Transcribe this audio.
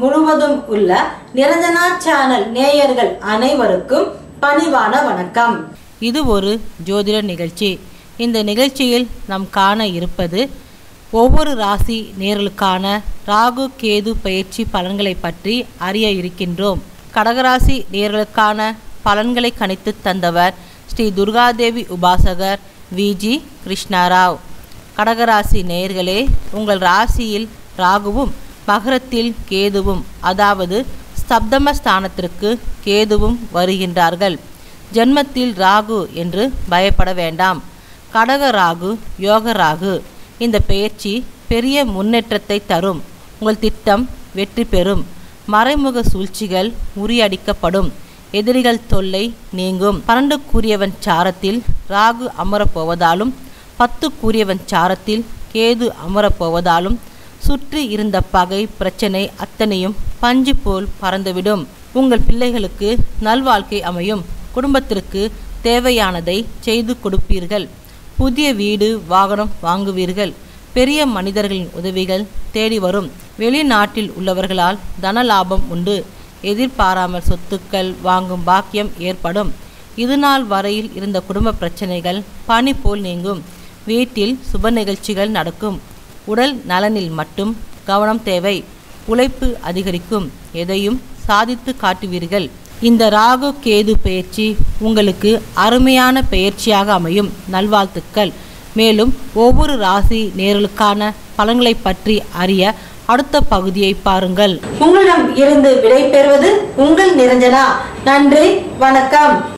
முழுவதும் உள்ள நிரஞ்சனா சேனல் நேயர்கள் அனைவருக்கும் பணிவான வணக்கம். இது ஒரு ஜோதிட நிகழ்ச்சி. இந்த நிகழ்ச்சியில் நாம் காண இருப்பது ஒவ்வொரு ராசி நேர்களுக்கான ராகு கேது பயிற்சி பலன்களை பற்றி அறிய இருக்கின்றோம். கடகராசி நேர்களுக்கான பலன்களை கணித்து தந்தவர் ஸ்ரீ துர்காதேவி உபாசகர் விஜி கிருஷ்ணாராவ். கடகராசி நேயர்களே உங்கள் ராசியில் ராகுவும் மகரத்தில் கேதுவும் அதாவது ஸ்தப்தம ஸ்தானத்திற்கு கேதுவும் வருகின்றார்கள். ஜென்மத்தில் ராகு என்று பயப்பட வேண்டாம். கடக ராகு யோக ராகு இந்த பெயர்ச்சி பெரிய முன்னேற்றத்தை தரும். உங்கள் திட்டம் வெற்றி பெறும். மறைமுக சூழ்ச்சிகள் முறியடிக்கப்படும். எதிரிகள் தொல்லை நீங்கும். பன்னெண்டு கூறியவன் சாரத்தில் ராகு அமரப் போவதாலும் பத்து கூறியவன் சாரத்தில் கேது அமரப் போவதாலும் சுற்றி இருந்த பகை பிரச்சனை அத்தனையும் பஞ்சு போல் பறந்துவிடும். உங்கள் பிள்ளைகளுக்கு நல்வாழ்க்கை அமையும். குடும்பத்திற்கு தேவையானதை செய்து கொடுப்பீர்கள். புதிய வீடு வாகனம் வாங்குவீர்கள். பெரிய மனிதர்களின் உதவிகள் தேடி வரும். வெளிநாட்டில் உள்ளவர்களால் தன லாபம் உண்டு. எதிர்பாராமல் சொத்துக்கள் வாங்கும் பாக்கியம் ஏற்படும். இதுநாள் வரையில் இருந்த குடும்ப பிரச்சனைகள் பனி போல் நீங்கும். வீட்டில் சுப நிகழ்ச்சிகள் நடக்கும். உடல் நலனில் மட்டும் கவனம் தேவை. உழைப்பு அதிகரிக்கும். எதையும் சாதித்து காட்டுவீர்கள். இந்த ராகு கேது பயிற்சி உங்களுக்கு அருமையான பயிற்சியாக அமையும். நல்வாழ்த்துக்கள். மேலும் ஒவ்வொரு ராசி நேர்களுக்கான பலன்களை பற்றி அறிய அடுத்த பகுதியை பாருங்கள். உங்களிடம் இருந்து விடை பெறுவது உங்கள் நிரஞ்சனா. நன்றி. வணக்கம்.